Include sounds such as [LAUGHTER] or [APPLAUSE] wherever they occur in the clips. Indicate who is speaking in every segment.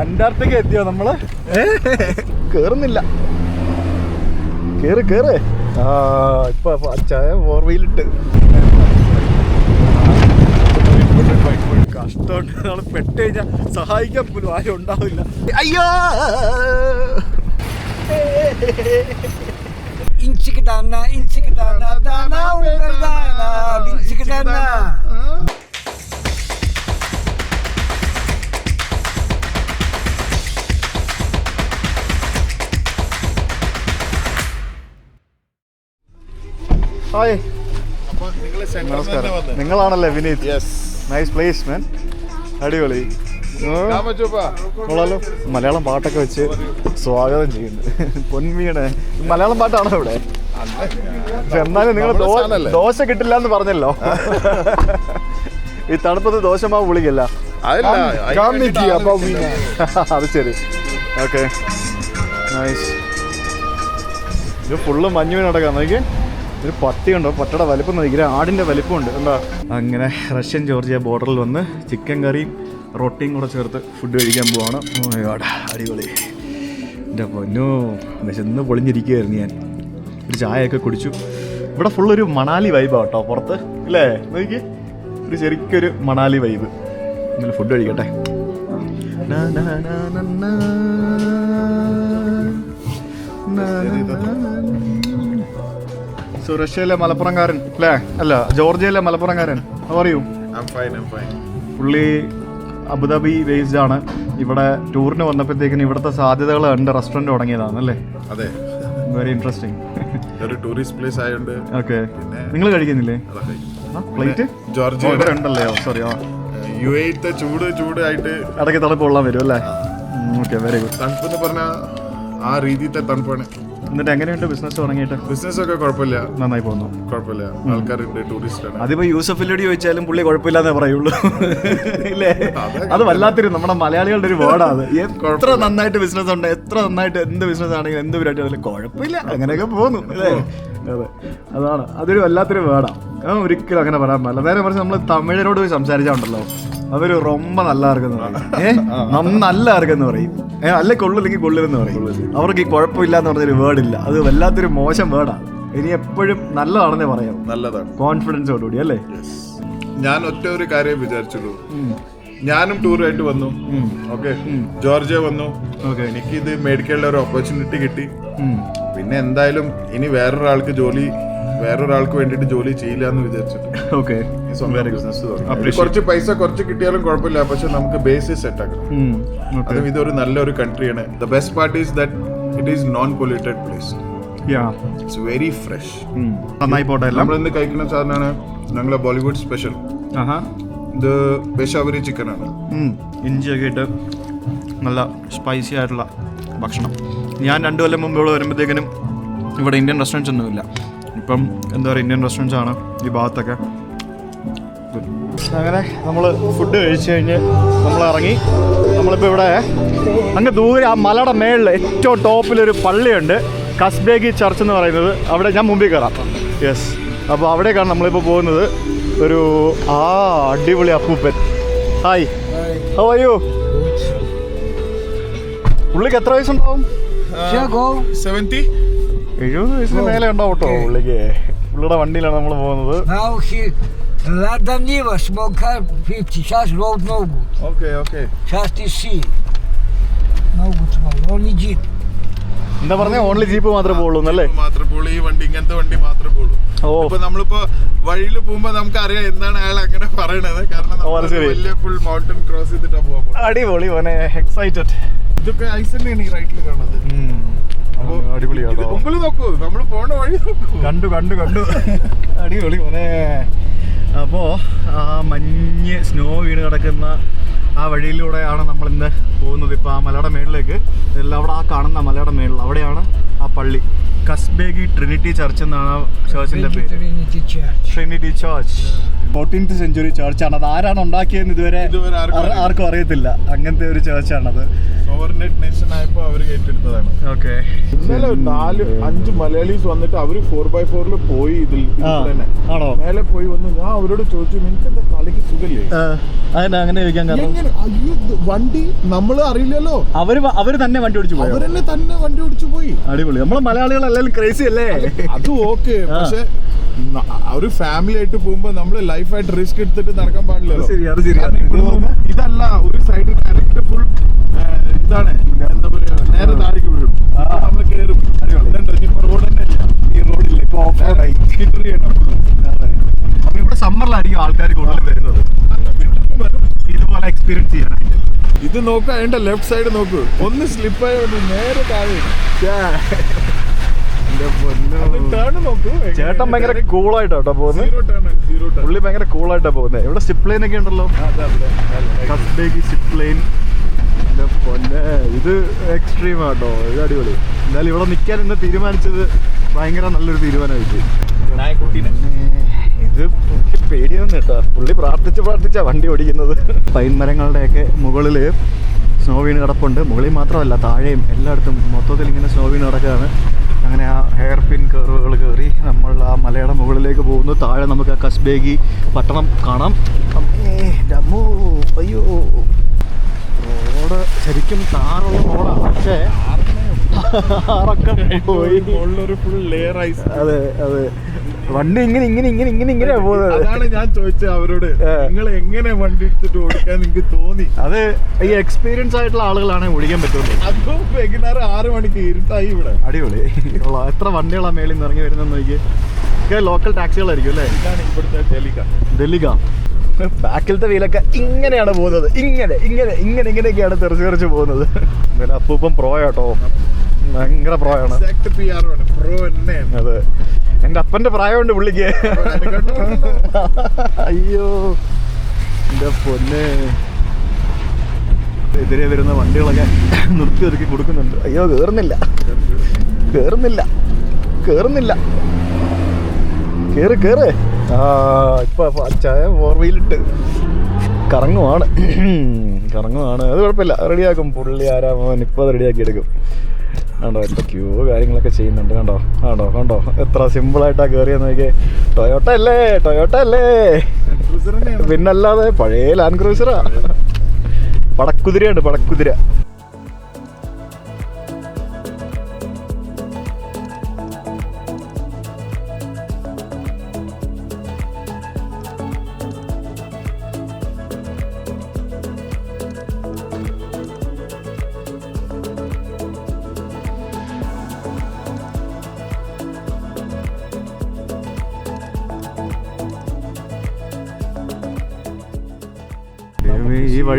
Speaker 1: Antarctica എത്തിയോ നമ്മൾ? കേറുന്നില്ല. കേറി കേറ്. ആ ഇപ്പൊ അച്ചായ ഫോർ വീലിട്ട് കഷ്ടമുണ്ട് നമ്മൾ പെട്ട് കഴിഞ്ഞാൽ സഹായിക്കാൻ പോലും ആരും ഉണ്ടാവില്ല. അയ്യോ!
Speaker 2: ഇഞ്ചിക്ക് dana, ഇഞ്ചിക്ക് dana, dana, uber
Speaker 1: ഹായ്. നമസ്കാരം. നിങ്ങളാണല്ലേ വിനീത്? നൈസ് പ്ലേസ് മാൻ അടിപൊളി. കൊള്ളാലോ. മലയാളം പാട്ടൊക്കെ വെച്ച് സ്വാഗതം ചെയ്യുന്നു. പൊന്മീണ് മലയാളം പാട്ടാണോ ഇവിടെ? എന്നാലും നിങ്ങൾ? ദോശ കിട്ടില്ല എന്ന് പറഞ്ഞല്ലോ. ഈ തണുപ്പത്ത് ദോശമാവ് വിളിക്കില്ല. അത് ശരി. ഓക്കെ നൈസ് ഇത് ഫുള്ള് മഞ്ഞുവിനടക്കാം നോക്കി ഒരു പട്ടിയുണ്ടോ. പട്ടയുടെ വലിപ്പം നോക്കിയാൽ ആടിന്റെ വലിപ്പമുണ്ട് എന്താ? അങ്ങനെ റഷ്യൻ ജോർജിയ ബോർഡറിൽ വന്ന് ചിക്കൻ കറിയും റൊട്ടിയും കൂടെ ചേർത്ത് ഫുഡ് കഴിക്കാൻ പോവാണ്. അടിപൊളി. എന്റെ പൊന്നോ വിശന്ന് പൊളിഞ്ഞിരിക്കുകയായിരുന്നു ഞാൻ. ഒരു ചായയൊക്കെ കുടിച്ചു. ഇവിടെ ഫുള്ളൊരു മണാലി വൈബാണ് കേട്ടോ പുറത്ത്. അല്ലേ? നോക്കി ഒരു ശരിക്കൊരു മണാലി വൈബ് ഇങ്ങനെ ഫുഡ് കഴിക്കട്ടെ. നാ, നാ. സോ റഷ്യയിലെ മലപ്പുറംകാരൻ അല്ലേ? അല്ല ജോർജിയയിലെ മലപ്പുറംകാരൻ. പറയൂ
Speaker 3: fine.
Speaker 1: പുള്ളി അബുദാബി ബേസ്ഡ് ആണ്. ഇവിടെ ടൂറിന് വന്നപ്പോഴത്തേക്കിന് ഇവിടുത്തെ സാധ്യതകൾ കണ്ട് റെസ്റ്റോറന്റ് തുടങ്ങിയതാണ് അല്ലേ?
Speaker 3: അതെ.
Speaker 1: വെരി ഇൻട്രസ്റ്റിംഗ്
Speaker 3: ടൂറിസ്റ്റ് പ്ലേസ് ആയതുകൊണ്ട്
Speaker 1: ഓക്കെ നിങ്ങൾ കഴിക്കുന്നില്ലേ? പ്ലേറ്റ്
Speaker 3: ജോർജ്
Speaker 1: ഉണ്ടല്ലേ? സോറി ആ.
Speaker 3: യു എത്തെ ചൂട് ചൂടായിട്ട്
Speaker 1: ഇടയ്ക്ക് തണുപ്പ് കൊള്ളാൻ വരും അല്ലേ? ഓക്കെ വെരി ഗുഡ്
Speaker 3: തണുപ്പെന്ന് പറഞ്ഞാൽ ആ രീതിയിലത്തെ തണുപ്പാണ്.
Speaker 1: എന്നിട്ട് എങ്ങനെയുണ്ട് ബിസിനസ് തുടങ്ങിയിട്ട്?
Speaker 3: ബിസിനസ് ഒക്കെ കുഴപ്പമില്ല.
Speaker 1: നന്നായി പോകുന്നു.
Speaker 3: കുഴപ്പമില്ല. ആൾക്കാരുണ്ട് ടൂറിസ്റ്റ് ആണ്.
Speaker 1: അതിപ്പോ യൂസഫിലോട് ചോദിച്ചാലും പുള്ളി കുഴപ്പമില്ലാന്നേ പറയുള്ളൂ. ഇല്ലേ? അത്. വല്ലാത്തൊരു നമ്മുടെ മലയാളികളുടെ ഒരു വേർഡാണ് [LAUGHS] എത്ര നന്നായിട്ട് ബിസിനസ് ഉണ്ട് എത്ര നന്നായിട്ട് എന്ത് ബിസിനസ് ആണെങ്കിലും എന്ത് പരിപാടി കുഴപ്പമില്ല. അങ്ങനെയൊക്കെ പോകുന്നു അല്ലേ അതെ. അതാണ്. അതൊരു വല്ലാത്തൊരു വേർഡാണ് ഒരിക്കലും അങ്ങനെ പറയാൻ പറ്റില്ല നേരെ മറിച്ച് നമ്മൾ തമിഴരോട് പോയി സംസാരിച്ചാണ്ടല്ലോ അവർ റൊമ്പ നല്ല ഇറക്കുന്ന പറയും. ഏഹ് നല്ല ഇറക്കുന്ന പറയും. ഏഹ് അല്ലെ കൊള്ളില്ലെങ്കിൽ കൊള്ളില്ലെന്ന് പറയും. അവർക്ക് ഈ കുഴപ്പമില്ല എന്ന് പറഞ്ഞൊരു വേർഡ് ഇല്ല അത് വല്ലാത്തൊരു മോശം വേർഡാണ് ഇനി എപ്പോഴും നല്ലതാണെന്നേ പറയാം
Speaker 3: നല്ലതാണ്.
Speaker 1: കോൺഫിഡൻസോടുകൂടി അല്ലേ?
Speaker 3: ഞാൻ ഒറ്റ ഒരു കാര്യം വിചാരിച്ചുള്ളൂ. ഞാനും ടൂറായിട്ട് വന്നു. ഓക്കെ? ജോർജിയ വന്നു.
Speaker 1: ഓക്കെ.
Speaker 3: എനിക്ക് ഇത് മേടിക്കാനുള്ള ഒരു ഓപ്പർച്യൂണിറ്റി കിട്ടി. പിന്നെ എന്തായാലും ഇനി വേറൊരാൾക്ക് ജോലി വേറൊരാൾക്ക് വേണ്ടിയിട്ട് ജോലി ചെയ്യില്ല എന്ന് വിചാരിച്ചിട്ട്.
Speaker 1: ഓക്കെ.
Speaker 3: സ്വന്തം ബിസിനസ് തുടങ്ങി. കുറച്ച് പൈസ കുറച്ച് കിട്ടിയാലും കുഴപ്പമില്ല. പക്ഷെ നമുക്ക് ബേസിസ് സെറ്റ് ആക്കണം. അതും ഇതൊരു നല്ലൊരു കൺട്രിയാണ് the best part is that it is non polluted place it's very fresh
Speaker 1: നന്നായി പോട്ടെ
Speaker 3: നമ്മൾ ഇന്ന് കഴിക്കുന്ന സാധനമാണ് ഞങ്ങളെ ബോളിവുഡ് സ്പെഷ്യൽ ഇത് പെഷാവരി ചിക്കൻ ആണ്.
Speaker 1: ഉം. ഇഞ്ചിയൊക്കെ ഇട്ട് നല്ല സ്പൈസി ആയിട്ടുള്ള ഭക്ഷണം. ഞാൻ രണ്ടു കൊല്ലം മുമ്പ് ഇവിടെ വരുമ്പോഴത്തേക്കിനും ഇവിടെ ഇന്ത്യൻ റെസ്റ്റോറന്റ്സ് ഒന്നുമില്ല. ഇപ്പം എന്താ പറയുക ഇന്ത്യൻ റെസ്റ്റോറന്റ്സ് ആണ് ഈ ഭാഗത്തൊക്കെ. അങ്ങനെ നമ്മൾ ഫുഡ് കഴിച്ചു കഴിഞ്ഞ് നമ്മൾ ഇറങ്ങി നമ്മളിപ്പോൾ ഇവിടെ അങ്ങ് ദൂരെ ആ മലയുടെ മേളിൽ ഏറ്റവും ടോപ്പിലൊരു പള്ളിയുണ്ട്. കസ്ബേഗി ചർച്ച് എന്ന് പറയുന്നത്. അവിടെ ഞാൻ മുമ്പിൽ കയറാം യെസ് അപ്പോൾ അവിടേക്കാണ് നമ്മളിപ്പോൾ പോകുന്നത്. ഒരു ആ അടിപൊളി അപ്പൂപ്പൻ. ഹായ് ഹൗ ആർ യു പുള്ളിക്ക് എത്ര വയസ്സുണ്ടാവും?
Speaker 3: സെവന്റി
Speaker 1: എഴുപത് വയസ്സിന് മേലെ ഉണ്ടാവും കേട്ടോ പുള്ളിക്ക്. പുള്ളിയുടെ വണ്ടിയിലാണ് നമ്മൾ പോകുന്നത്.
Speaker 2: Now he lada niwa smoka 50, сейчас road no good.
Speaker 3: Okay okay
Speaker 2: Сейчас ты see. No good small, only jeep.
Speaker 1: എന്താ പറഞ്ഞ ഓൺലി ജീപ്പ് മാത്രമേ പോകുള്ളൂ എന്നല്ലേ
Speaker 3: മാത്രമേ പോളൂ ഈ വണ്ടി ഇങ്ങനത്തെ വണ്ടി മാത്രമേ പോളൂ
Speaker 1: ഓ
Speaker 3: ഇപ്പൊ നമ്മളിപ്പോ വഴിയിൽ പോകുമ്പോ നമുക്ക് അറിയാം എന്താണ് അയാൾ അങ്ങനെ പറയണത് കാരണം
Speaker 1: ഓ, അത്
Speaker 3: നമ്മള്
Speaker 1: ശരി.
Speaker 3: വലിയ ഫുൾ മൗണ്ടൻ ക്രോസ് ചെയ്തിട്ടാ പോകാൻ പോകുന്നത്
Speaker 1: അടിപൊളി മോനെ എക്സൈറ്റഡ്
Speaker 3: ഇതൊക്കെ ഐസ് തന്നെയാണ് ഈ റൈറ്റിൽ കാണുന്നത് അപ്പൊ ഇത്
Speaker 1: അടിപൊളിയാണോ
Speaker 3: മുമ്പിൽ നോക്കൂ നമ്മൾ പോണ വഴി നോക്കൂ
Speaker 1: കണ്ടു കണ്ടു കണ്ടു അടിപൊളി മോനെ അപ്പോൾ ആ മഞ്ഞ് സ്നോ വീണ് കിടക്കുന്ന ആ വഴിയിലൂടെയാണ് നമ്മൾ ഇന്ന് പോകുന്നത്. ഇപ്പോൾ ആ മലയുടെ മേളിലേക്ക്. എല്ലാം അവിടെ ആ കാണുന്ന മലയുടെ മേളിൽ. അവിടെയാണ് ആ പള്ളി. കസ്ബേഗി ട്രിനിറ്റി ചർച്ച് എന്നാണ് ആ ചേർച്ചിന്റെ പേര്.
Speaker 2: Trinity Church.
Speaker 1: Trinity church. Fourteenth century ചർച്ചാണ് അത് ആരാണ് ഉണ്ടാക്കിയതെന്ന് ഇതുവരെ
Speaker 3: ഇതുവരെ ആർക്കും
Speaker 1: ആർ- ആർക്കും അറിയത്തില്ല. അങ്ങനത്തെ ഒരു ചർച്ചാണത്.
Speaker 3: ഓവർനെറ്റ് നേഷൻ ആയപ്പോ അവർ ഏറ്റെടുത്തതാണ്
Speaker 1: ഓക്കെ
Speaker 3: ഇന്നലെ നാല് അഞ്ച് മലയാളീസ് വന്നിട്ട് അവർ ഫോർ ബൈ ഫോറിൽ പോയി ഇതിൽ തന്നെ.
Speaker 1: ആണോ?
Speaker 3: മേലെ പോയി വന്നു. ഞാൻ അവരോട് ചോദിച്ചു നിനക്ക് എന്താ തലയ്ക്ക് സുഖല്ലേ
Speaker 1: അങ്ങനെ ചോദിക്കാൻ
Speaker 3: വണ്ടി നമ്മൾ അറിയില്ലല്ലോ.
Speaker 1: അവർ അവർ തന്നെ വണ്ടി ഓടിച്ചു പോയോ?
Speaker 3: അവരെന്നെ തന്നെ വണ്ടി ഓടിച്ചു പോയി.
Speaker 1: അടിപൊളി. നമ്മളെ മലയാളികൾ എല്ലാവരും ക്രേസി അല്ലേ?
Speaker 3: അത് ഓക്കെ പക്ഷെ ഒരു ഫാമിലി ആയിട്ട് പോകുമ്പോ നമ്മൾ ലൈഫായിട്ട് റിസ്ക് എടുത്തിട്ട് നടക്കാൻ പാടില്ല
Speaker 1: ശരി അത് ശരിയാണ്
Speaker 3: കാരണം ഇവിടെ നോക്കുമ്പോ ഇതല്ല ഒരു സൈഡ് ഡയറക്റ്റ് ഫുൾ ഇതാണ്. എന്താ പറയാ നേരെ താഴേക്ക് വീഴും. നമ്മൾ ഇനിയിപ്പോ റോഡ് തന്നെ ഇല്ല.
Speaker 1: ഈ റോഡില്ല ഇപ്പൊ ഓഫ് റോഡായി. അപ്പൊ ഇവിടെ സമ്മറിലായിരിക്കും ആൾക്കാർ കൂടുതൽ വരുന്നത്. ഇതുപോലെ എക്സ്പീരിയൻസ് ചെയ്യാനായിട്ട്.
Speaker 3: ഇത് നോക്കാം അതിന്റെ ലെഫ്റ്റ് സൈഡ് നോക്കൂ. ഒന്ന് സ്ലിപ്പ് മതി, നേരെ താഴെ.
Speaker 1: ചേട്ടൻ ഭയങ്കര കൂളായിട്ടാട്ടോ പോകുന്നത് പുള്ളി ഭയങ്കര കൂളായിട്ടാ പോകുന്നത് ഇവിടെ സിപ്ലൈൻ ലൈൻ ഒക്കെ ഉണ്ടല്ലോ? ഫസ്റ്റ് ഡേക്ക് ലൈൻ പൊന്നെ ഇത് എക്സ്ട്രീം ആട്ടോ. ഇത് അടിപൊളി. എന്നാലും ഇവിടെ നിൽക്കാൻ ഇന്ന് തീരുമാനിച്ചത് ഭയങ്കര നല്ലൊരു തീരുമാനമായിട്ട്. ഇത് പേടിയൊന്നും കേട്ടോ. പുള്ളി പ്രാർത്ഥിച്ച് പ്രാർത്ഥിച്ചാ വണ്ടി ഓടിക്കുന്നത്. പൈൻ മരങ്ങളുടെയൊക്കെ മുകളിൽ സ്നോ വീണ് കിടപ്പുണ്ട്. മുകളിൽ മാത്രമല്ല താഴെയും എല്ലായിടത്തും മൊത്തത്തിൽ ഇങ്ങനെ സ്നോ വീണ് കിടക്കുകയാണ്. അങ്ങനെ ആ ഹെയർ പിൻ കർവുകൾ കയറി നമ്മൾ ആ മലയുടെ മുകളിലേക്ക് പോകുന്നു. താഴെ നമുക്ക് ആ കസ്ബേഗി പട്ടണം കാണാം. അമ്മേ, ഡമ്മോ, അയ്യോ. റോഡ് ശരിക്കും താറുള്ള റോഡാണ്. പക്ഷേ താറൊക്കെ [LAUGHS] പോയി.
Speaker 3: ഫുൾ ലെയർ ഐസ്
Speaker 1: അതെ അതെ. വണ്ടി ഇങ്ങനെ ഇങ്ങനെ ഇങ്ങനെ ഇങ്ങനെ ഇങ്ങനെ പോകുന്നത്.
Speaker 3: അതാണ് ഞാൻ ചോദിച്ചത് അവരോട്. നിങ്ങൾ എങ്ങനെ വണ്ടി എടുത്തിട്ട് ഓടിക്കാൻ നിങ്ങൾക്ക് തോന്നി?
Speaker 1: അത് ഈ എക്സ്പീരിയൻസ് ആയിട്ടുള്ള ആളുകളാണ് ഓടിക്കാൻ പറ്റുള്ളൂ.
Speaker 3: അതും വൈകുന്നേരം ആറ് മണിക്ക് ഇരുട്ടായി ഇവിടെ.
Speaker 1: അടിപൊളി. എത്ര വണ്ടികളാണ് മേളിൽ നിന്ന് ഇറങ്ങി വരുന്നെന്ന് നോക്കി ലോക്കൽ ടാക്സികളായിരിക്കും അല്ലേ?
Speaker 3: ഇതാണ് ഇവിടുത്തെ ഡെലിക്ക
Speaker 1: ഡൽഹിക്ക ബാക്കിലത്തെ വീലൊക്കെ ഇങ്ങനെയാണ് പോകുന്നത്. ഇങ്ങനെ ഇങ്ങനെ ഇങ്ങനെ ഇങ്ങനെയൊക്കെയാണ് തെറിച്ച് തെറിച്ച് പോകുന്നത്. പിന്നെ അപ്പൂപ്പം പ്രോ ആട്ടോ. ഭയങ്കര പ്രോ ആണ്. അതെ. എന്റെ അപ്പന്റെ പ്രായമുണ്ട് പുള്ളിക്ക്. അയ്യോ. എന്റെ പൊന്നെ. എതിരെ വരുന്ന വണ്ടികളൊക്കെ നിർത്തി ഒതുക്കി കൊടുക്കുന്നുണ്ട്. അയ്യോ കേറുന്നില്ല. കേറുന്നില്ല. കേറുന്നില്ല. കേറ് കേറ്. ആ ഇപ്പൊ ചായ ഫോർ വീലിട്ട് കറങ്ങുവാണ്. കറങ്ങുവാണ്. അത് കുഴപ്പമില്ല. റെഡിയാക്കും. പുള്ളി ആരാ മോൻ ഇപ്പോൾ അത് റെഡിയാക്കി എടുക്കും. കണ്ടോ എന്തൊക്കെയോ കാര്യങ്ങളൊക്കെ ചെയ്യുന്നുണ്ട്. കണ്ടോ കണ്ടോ കണ്ടോ. എത്ര സിമ്പിളായിട്ടാ കയറിയെന്ന് നോക്കിയേ. ടൊയോട്ട അല്ലേ? ടൊയോട്ട അല്ലേ? പിന്നല്ലാതെ പഴയ ലാൻഡ് ക്രൂസറാ പടക്കുതിരയുണ്ട് പടക്കുതിര.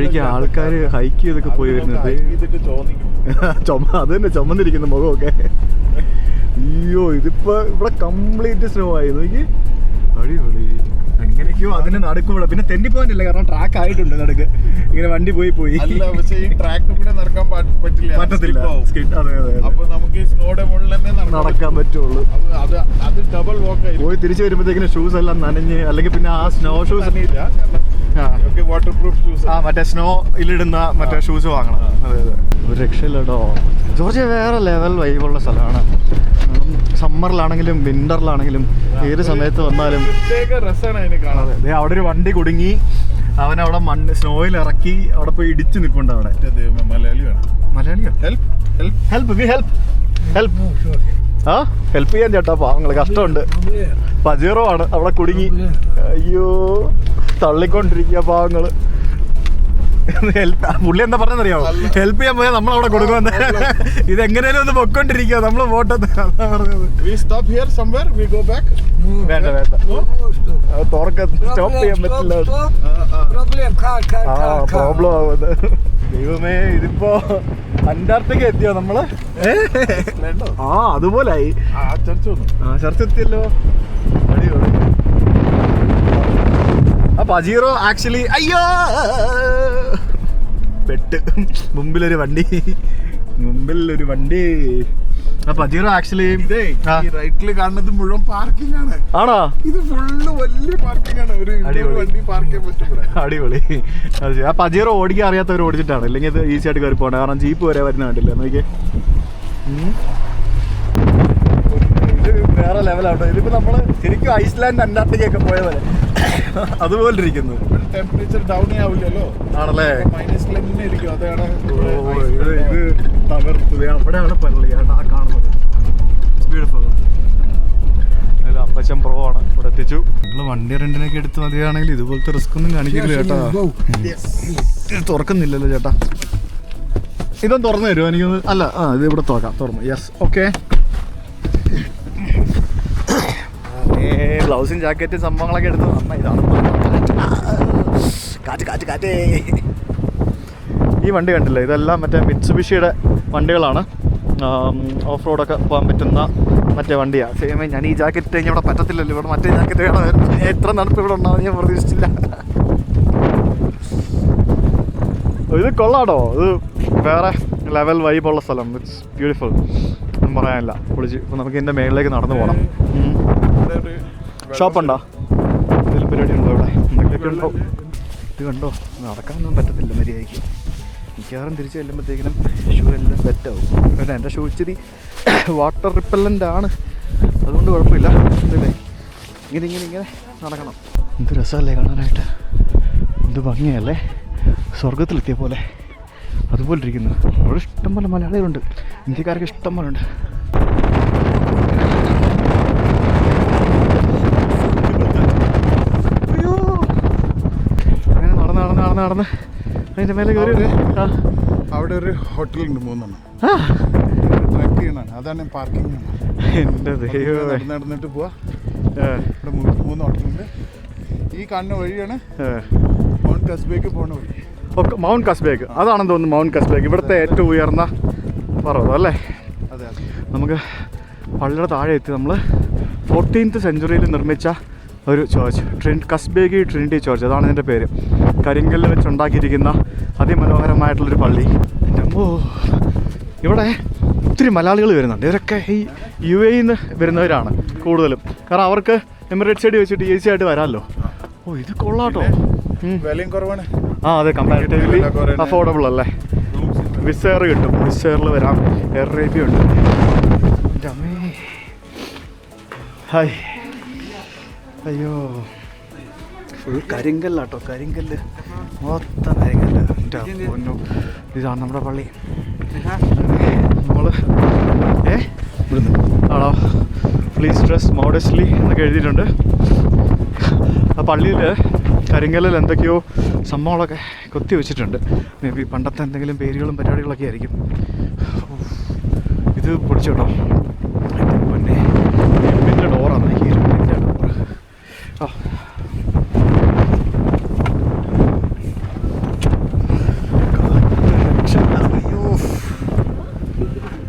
Speaker 1: വഴിക്ക് ആൾക്കാർ ഹൈക്ക് ചെയ്തൊക്കെ പോയി വരുന്നത്. [LAUGHS] ചുമ അത് തന്നെ ചുമന്നിരിക്കുന്ന മുഖമൊക്കെ. അയ്യോ ഇതിപ്പോ ഇവിടെ കംപ്ലീറ്റ് സ്നോ ആയി. നോക്കി. അടിപൊളി. എങ്ങനെയൊക്കെയോ അതിന് നടക്കൂടെ പിന്നെ തെന്നിപ്പോകാനില്ല കാരണം ട്രാക്ക് ആയിട്ടുണ്ട് നടക്ക്. ഇങ്ങനെ വണ്ടി പോയി പോയി.
Speaker 3: പക്ഷെ ഈ ട്രാക്ക് കൂടെ നടക്കാൻ പറ്റില്ല.
Speaker 1: പറ്റത്തില്ല.
Speaker 3: അപ്പൊ നമുക്ക് ഈ സ്നോയുടെ മുകളിൽ തന്നെ
Speaker 1: നടക്കാൻ പറ്റുള്ളൂ.
Speaker 3: അത് അത് ഡബിൾ വാക്ക്
Speaker 1: പോയി തിരിച്ചു വരുമ്പോഴത്തേക്കും ഷൂസ് എല്ലാം നനഞ്ഞ് അല്ലെങ്കിൽ പിന്നെ ആ snow shoes
Speaker 3: waterproof shoes
Speaker 1: ആ മറ്റേ സ്നോയിലിടുന്ന മറ്റേ ഷൂസ് വാങ്ങണം. അതെ അതെ. ഒരു രക്ഷയില്ലടോ. ജോർജിയ വേറെ ലെവൽ വൈബുള്ള സ്ഥലമാണ്. സമ്മറിലാണെങ്കിലും വിന്ററിലാണെങ്കിലും ഏത് സമയത്ത് വന്നാലും.
Speaker 3: പ്രത്യേക രസമാണ് അതിന് കാണാൻ.
Speaker 1: അതെ ദേ അവിടെ ഒരു വണ്ടി കുടുങ്ങി. അവൻ അവിടെ മണ്ണ് സ്നോയിൽ ഇറക്കി അവിടെ പോയി ഇടിച്ചു നിൽപ്പുണ്ട് അവിടെ.
Speaker 3: മലയാളിയാണ് മലയാളിയാണ്
Speaker 1: മലയാളിയോ?
Speaker 3: Help help
Speaker 1: help we help help ആ ഹെൽപ്പ് ചെയ്യാൻ ചേട്ടാ പാവങ്ങൾ കഷ്ടമുണ്ട്. പജീറോ ആണ് അവിടെ കുടുങ്ങി. അയ്യോ തള്ളിക്കൊണ്ടിരിക്കുക പാവങ്ങൾ. ഹെൽപ്പ് പുള്ളി എന്താ പറഞ്ഞറിയാമോ ഹെൽപ്പ് ചെയ്യാൻ പോയാൽ നമ്മൾ അവിടെ കൊടുക്കുന്നത് ഇത് എങ്ങനെയാലും ഒന്ന് പൊക്കോണ്ടിരിക്കുക നമ്മൾ വോട്ടത്ത് അതാ പറഞ്ഞത്.
Speaker 3: We stop here somewhere we go back
Speaker 1: വേണ്ട വേണ്ട. അത് തുറക്ക സ്റ്റോപ്പ് ചെയ്യാൻ പറ്റില്ല. പ്രോബ്ലം ആവുന്നത്. ദൈവമേ ഇതിപ്പോ അന്റാർട്ടിക്ക എത്തിയോ നമ്മൾ? ആ അതുപോലായി.
Speaker 3: ആ ചർച്ച വന്നു.
Speaker 1: ആ ചർച്ച എത്തിയല്ലോ. അടിപൊളി. ആ അജീറോ ആക്ച്വലി അയ്യോ! പെട്ട്. മുമ്പിലൊരു വണ്ടി. മുമ്പിൽ ഒരു വണ്ടി. അപ്പൊ അജീറോ ആക്ച്വലി
Speaker 3: ഇതേ റൈറ്റിൽ കാണുന്നത് മുഴുവൻ പാർക്കിംഗ് ആണ്.
Speaker 1: ആണോ?
Speaker 3: ഇത് ഫുള്ള് വലിയ പാർക്കിംഗ് ആണ്. ഒരു വണ്ടി പാർക്ക് ചെയ്യാൻ പറ്റും
Speaker 1: അടിപൊളി. ആ പജീറോ ഓടിക്കാൻ അറിയാത്തവർ ഓടിച്ചിട്ടാണ്. അല്ലെങ്കിൽ ഇത് ഈസി ആയിട്ട് കയറി പോകണം കാരണം ജീപ്പ് വരെ വരുന്ന കണ്ടില്ല? നോക്കിയേ. വേറെ ലെവലാട്ടോ ഇതിപ്പോ നമ്മൾ ശരിക്കും ഐസ്ലാൻഡ് അന്റാർട്ടിക്ക ഒക്കെ പോയ പോലെ. അതുപോലെ ഇരിക്കുന്നു
Speaker 3: ടെമ്പറേച്ചർ ഡൗൺ ആവില്ലല്ലോ
Speaker 1: ആണല്ലേ?
Speaker 3: മൈനസ് തന്നെ ഇരിക്കും. അതാണ്
Speaker 1: ഇത് ഇത് അവിടെയാണ് പള്ളി. ആ കാണുന്നത്. ബ്യൂട്ടിഫുൾ അപ്പച്ചൻ പ്രോ ആണ്. ഇവിടെ എത്തിച്ചു. നിങ്ങൾ വണ്ടി റെന്റിനൊക്കെ എടുത്ത് മതിയാണെങ്കിൽ ഇതുപോലത്തെ റിസ്ക് ഒന്നും കാണിക്കില്ല ചേട്ടാ. ഇത് തുറക്കുന്നില്ലല്ലോ ചേട്ടാ. ഇതൊന്നും തുറന്നു തരുമോ എനിക്കൊന്ന് അല്ല ആ ഇത് ഇവിടെ തുറക്കാം. തുറന്നു. യെസ് ഓക്കെ ഗ്ലൗസും ജാക്കറ്റും സംഭവങ്ങളൊക്കെ എടുത്ത് നന്നായി. ഇതാണ് കാറ്റ് കാറ്റ് കാറ്റേ. ഈ വണ്ടി കണ്ടില്ലേ? ഇതെല്ലാം മറ്റേ മിറ്റ്സുബിഷിയുടെ വണ്ടികളാണ്. ഓഫ് റോഡൊക്കെ പോകാൻ പറ്റുന്ന മറ്റേ വണ്ടിയാണ് സേമേ ഞാൻ ഈ ജാക്കറ്റ് കഴിഞ്ഞാൽ ഇവിടെ പറ്റത്തില്ലല്ലോ. ഇവിടെ മറ്റേ ജാക്കറ്റ് വേണം. ഞാൻ എത്ര നടപ്പ് ഇവിടെ ഉണ്ടാവും ഞാൻ പ്രതീക്ഷിച്ചില്ല. ഇത് കൊള്ളാടോ? ഇത് വേറെ ലെവൽ വൈബുള്ള സ്ഥലം. ഇറ്റ്സ് ബ്യൂട്ടിഫുൾ പറയാനില്ല. പൊളിച്ച്. ഇപ്പം നമുക്ക് ഇതിന്റെ മേളിലേക്ക് നടന്നു പോകണം ഷോപ്പ് ഉണ്ടോ എന്തെങ്കിലും പരിപാടി ഉണ്ടോ ഇവിടെ എന്തെങ്കിലുമൊക്കെ ഉണ്ടോ? ഇത് കണ്ടോ? നടക്കാനൊന്നും പറ്റത്തില്ല മര്യാദയ്ക്ക്. മിക്കവാറും തിരിച്ച് ചെല്ലുമ്പോഴത്തേക്കിനും ഷൂ എല്ലാം സെറ്റാവും പിന്നെ എന്റെ ഷൂ ഇച്ചിരി വാട്ടർ റിപ്പല്ലന്റ് ആണ്. അതുകൊണ്ട് കുഴപ്പമില്ല. ഇതല്ലേ ഇങ്ങനെ ഇങ്ങനെ ഇങ്ങനെ നടക്കണം. എന്ത് രസമല്ലേ കാണാനായിട്ട്. എന്ത് ഭംഗിയല്ലേ? സ്വർഗത്തിലെത്തിയ പോലെ. അതുപോലെ ഇരിക്കുന്നു അവിടെ ഇഷ്ടംപോലെ മലയാളികളുണ്ട്. ഇന്ത്യക്കാർക്ക് ഇഷ്ടംപോലെ ഉണ്ട് അയ്യോ അങ്ങനെ നടന്ന്. അതിന്റെ മേലെ കയറി
Speaker 3: അവിടെ ഒരു ഹോട്ടലുണ്ട് മൂന്നെണ്ണം. ട്രക്ക് ചെയ്യണാണ് അതാണ് പാർക്കിംഗ്
Speaker 1: എന്റെ ദൈവമേ.
Speaker 3: നടന്നിട്ട് പോവാ. ഇവിടെ മൂന്ന് ഹോട്ടലുണ്ട്. ഈ കാണുന്ന വഴിയാണ്. മൗണ്ട് കസ്ബേക്ക് പോണ വഴി.
Speaker 1: ഓക്കെ മൗണ്ട് കസ്ബേക്ക് അതാണെന്ന് തോന്നുന്നു മൗണ്ട് കസ്ബേക്ക് ഇവിടുത്തെ ഏറ്റവും ഉയർന്ന പർവതം അല്ലേ?
Speaker 3: അതെ അതെ.
Speaker 1: നമുക്ക് പള്ളിയുടെ താഴെ എത്തി. നമ്മൾ ഫോർട്ടീൻത്ത് സെഞ്ചുറിയിൽ നിർമ്മിച്ച ഒരു ചേർച്ച് ട്രിൻ കസ്ബേഗി ട്രിനിറ്റി ചേർച്ച് അതാണ് ഇതിന്റെ പേര്. കരിങ്കല്ല് വെച്ചുണ്ടാക്കിയിരിക്കുന്ന അതിമനോഹരമായിട്ടുള്ളൊരു പള്ളി. എന്റെ അമ്മോ ഇവിടെ ഒത്തിരി മലയാളികൾ വരുന്നുണ്ട്. ഇവരൊക്കെ ഈ യു എയിൽ നിന്ന് വരുന്നവരാണ് കൂടുതലും. കാരണം അവർക്ക് എമിറേറ്റ്സ് സൈഡ് വെച്ചിട്ട് ഈസി ആയിട്ട് വരാമല്ലോ. ഓ ഇത് കൊള്ളാട്ടോ.
Speaker 3: വിലയും കുറവാണ്.
Speaker 1: ആ അതെ കമ്പാരിറ്റീവ്ലി അഫോർഡബിൾ അല്ലേ? വിസെയർ കിട്ടും. വിസെയറിൽ വരാം. എയർ അറേബ്യ ഉണ്ട് ഹായ് അയ്യോ. ഫുൾ കരിങ്കല്ലാട്ടോ കരിങ്കല്ല്. മൊത്തം കരിങ്കല്ല്. എന്റെ പൊന്നു. ഇതാണ് നമ്മുടെ പള്ളി. നമ്മൾ ഏ? ആണോ? പ്ലീസ് ഡ്രസ് മോഡസ്റ്റ്ലി എന്നൊക്കെ എഴുതിയിട്ടുണ്ട്. ആ പള്ളിയിൽ കരിങ്കല്ലിൽ എന്തൊക്കെയോ സംഭവങ്ങളൊക്കെ കൊത്തി വെച്ചിട്ടുണ്ട്. മേ ബി പണ്ടത്തെ എന്തെങ്കിലും പേരുകളും പരിപാടികളൊക്കെ ആയിരിക്കും. ഇത് പൊടിച്ചോട്ടോ എന്റെ പൊന്നെ ഇരുമ്പിന്റെ ഡോറാണ് ഈ ഇരുമ്പിന്റെ ഡോറ് ആ കാറ്റ് രക്ഷയില്ല. അയ്യോ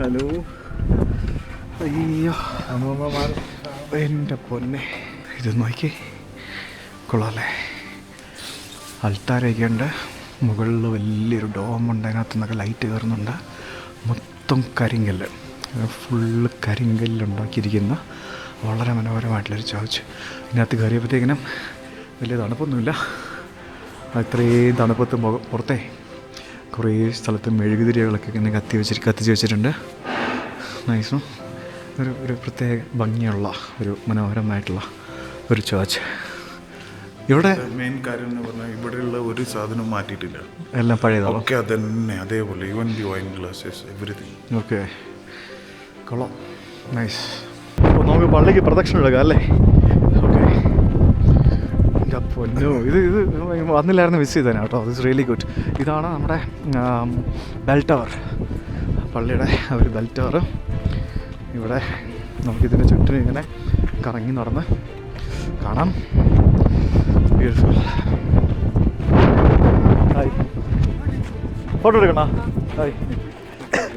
Speaker 1: ഹലോ അയ്യോ
Speaker 3: അമ്മൂമ്മമാർ
Speaker 1: എന്റെ പൊന്നെ. ഇത് നോക്കി. കൊള്ളാല്ലേ? അൽത്താരയൊക്കെ ഉണ്ട് മുകളിൽ വലിയൊരു ഡോമുണ്ട് അതിനകത്ത് നിന്നൊക്കെ ലൈറ്റ് കയറുന്നുണ്ട്. മൊത്തം കരിങ്കല്ല്. ഫുള്ള് കരിങ്കല്ലുണ്ടാക്കിയിരിക്കുന്ന. വളരെ മനോഹരമായിട്ടുള്ളൊരു ചർച്ച് ഇതിനകത്ത് കയറിയപ്പോഴത്തേക്കിനും വലിയ തണുപ്പൊന്നുമില്ല. അത്രയും തണുപ്പത്ത് പുറത്തെ കുറേ സ്ഥലത്ത് മെഴുകുതിരികളൊക്കെ ഇങ്ങനെ കത്തി വെച്ചിട്ട് കത്തിച്ച് വെച്ചിട്ടുണ്ട്. നൈസും ഒരു ഒരു പ്രത്യേക ഭംഗിയുള്ള ഒരു മനോഹരമായിട്ടുള്ള ഒരു ചേർച്ച് ഇവിടെ
Speaker 3: മെയിൻ കാര്യം എന്ന് പറഞ്ഞാൽ ഇവിടെയുള്ള ഒരു സാധനം മാറ്റിയിട്ടില്ല.
Speaker 1: എല്ലാം പഴയതാണ്?
Speaker 3: ഒക്കെ അതന്നെ അതേപോലെ even the wine glasses everything
Speaker 1: okay കൊള്ളാം. നൈസ് അപ്പോൾ നമുക്ക് പള്ളിക്ക് പ്രദക്ഷിണം എടുക്കാം അല്ലേ? ഓക്കെ എന്റെ പൊന്നോ ഇത് ഇത് വന്നില്ലായിരുന്നു മിസ് ചെയ്തേനെ കേട്ടോ. ഇറ്റ്സ് റിയലി ഗുഡ് ഇതാണ് നമ്മുടെ ബെൽ ടവർ പള്ളിയുടെ ഒരു ബെൽ ടവർ ഇവിടെ നമുക്കിതിന്റെ ചുറ്റും ഇങ്ങനെ കറങ്ങി നടന്ന് കാണാം. Beautiful hi. ഫോട്ടോ എടുക്കണോ? ഹായ്.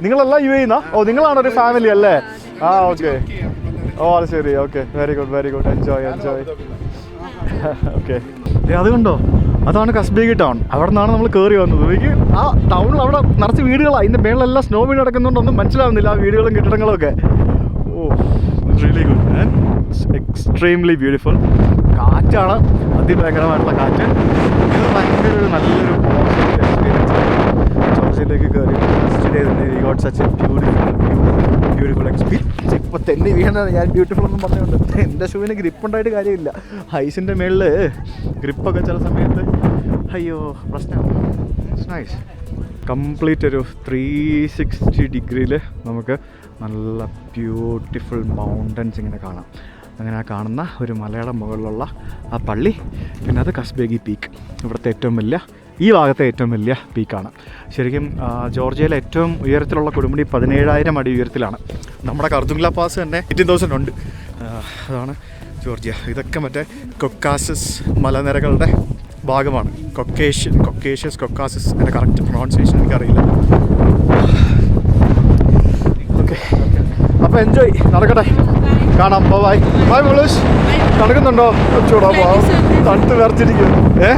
Speaker 1: നിങ്ങളെല്ലാം യു ചെയ്യുന്ന ഓ നിങ്ങളാണ് ഒരു ഫാമിലി അല്ലേ? ആ ഓക്കെ ഓ അത് ശരി. Okay very good very good enjoy enjoy okay ദേ അത് കണ്ടോ? അതാണ് കസ്ബേഗി ടൗൺ അവിടെ നിന്നാണ് നമ്മൾ കയറി വന്നത്. എനിക്ക് ആ ടൗണിൽ അവിടെ നിറച്ച് വീടുകളാണ് അതിന്റെ മേളിലെല്ലാം സ്നോ വീട് നടക്കുന്നുണ്ടൊന്നും മനസ്സിലാവുന്നില്ല ആ വീടുകളും കെട്ടിടങ്ങളും ഒക്കെ. എക്സ്ട്രീംലി ബ്യൂട്ടിഫുൾ കാറ്റാണ് അതിഭയങ്കരമായിട്ടുള്ള കാറ്റ്. ഇത് ഭയങ്കര ഒരു നല്ലൊരു പോസിറ്റീവ് എക്സ്പീരിയൻസ് ആയിരുന്നു ജോർജിയയിലേക്ക് കയറി സ്റ്റഡി ചെയ്തിട്ടുണ്ട് got such a beautiful beautiful experience ഇപ്പോൾ തന്നെ വീണത് ഞാൻ ബ്യൂട്ടിഫുൾ ഒന്നും പറഞ്ഞുകൊണ്ട്. എന്റെ ഷൂവിന് ഗ്രിപ്പ് ഉണ്ടായിട്ട് കാര്യമില്ല. ഐസിന്റെ മേളിൽ ഗ്രിപ്പൊക്കെ ചില സമയത്ത് അയ്യോ പ്രശ്നമാണ് നൈസ് കംപ്ലീറ്റ് ഒരു ത്രീ സിക്സ്റ്റി ഡിഗ്രിയിൽ നമുക്ക് നല്ല ബ്യൂട്ടിഫുൾ മൗണ്ടൻസ് ഇങ്ങനെ കാണാം. അങ്ങനെ ആ കാണുന്ന ഒരു മലയുടെ മുകളിലുള്ള ആ പള്ളി. പിന്നെ അത് കസ്ബേഗി പീക്ക്. ഇവിടുത്തെ ഏറ്റവും വലിയ ഈ ഭാഗത്തെ ഏറ്റവും വലിയ പീക്കാണ്. ശരിക്കും ജോർജിയയിലെ ഏറ്റവും ഉയരത്തിലുള്ള കൊടുമുടി പതിനേഴായിരം അടി ഉയരത്തിലാണ്. നമ്മുടെ കർദുംഗ്ല പാസ് തന്നെ എയ്റ്റീൻ തൗസൻഡ് ഉണ്ട്. അതാണ് ജോർജിയ. ഇതൊക്കെ മറ്റേ കൊക്കാസസ് മലനിരകളുടെ ഭാഗമാണ്. കൊക്കേഷ്യൻ കൊക്കേഷ്യസ് കൊക്കാസസ് എന്റെ കറക്റ്റ് പ്രൊണൗൺസിയേഷൻ എനിക്കറിയില്ല. ഓക്കെ അപ്പോൾ എൻജോയ് നടക്കട്ടെ. കാണാം. ബൈ ബൈ മുളേഷ് നടക്കുന്നുണ്ടോ? അച്ചൂടോ തണുത്ത് വേർതിരിക്കും ഏ?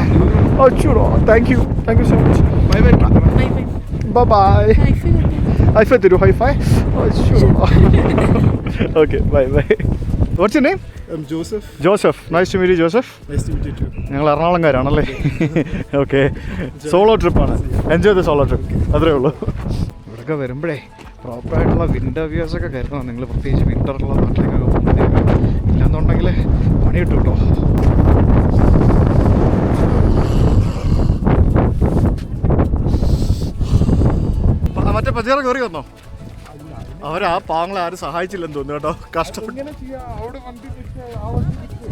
Speaker 1: അച്ചൂടോ thank you thank you so much bye bye bye bye high five തരൂ high five okay bye bye കുറച്ച്
Speaker 4: name Joseph.
Speaker 1: Joseph
Speaker 4: nice to meet Joseph.
Speaker 1: ഞങ്ങൾ എറണാകുളംകാരാണല്ലേ? ഓക്കെ സോളോ ട്രിപ്പാണ് എൻജോയ് ദ സോളോ ട്രിപ്പ് അത്രേ ഉള്ളൂ. ഇവിടെയൊക്കെ വരുമ്പോഴേ പ്രോപ്പറായിട്ടുള്ള വിന്റർ വ്യൂസ് ഒക്കെ കരുതണം. നിങ്ങൾ പ്രത്യേകിച്ച് വിന്ററുള്ള നാട്ടിലേക്കൊക്കെ പോകുമ്പോഴത്തേക്ക് ഇല്ലാന്നുണ്ടെങ്കിൽ പണി കിട്ടും കേട്ടോ. മറ്റേ പച്ചേറ കയറി വന്നോ? അവരാ പാങ്ങളെ ആരും സഹായിച്ചില്ലെന്ന് തോന്നുന്നു കേട്ടോ. കഷ്ടപ്പെട്ട്.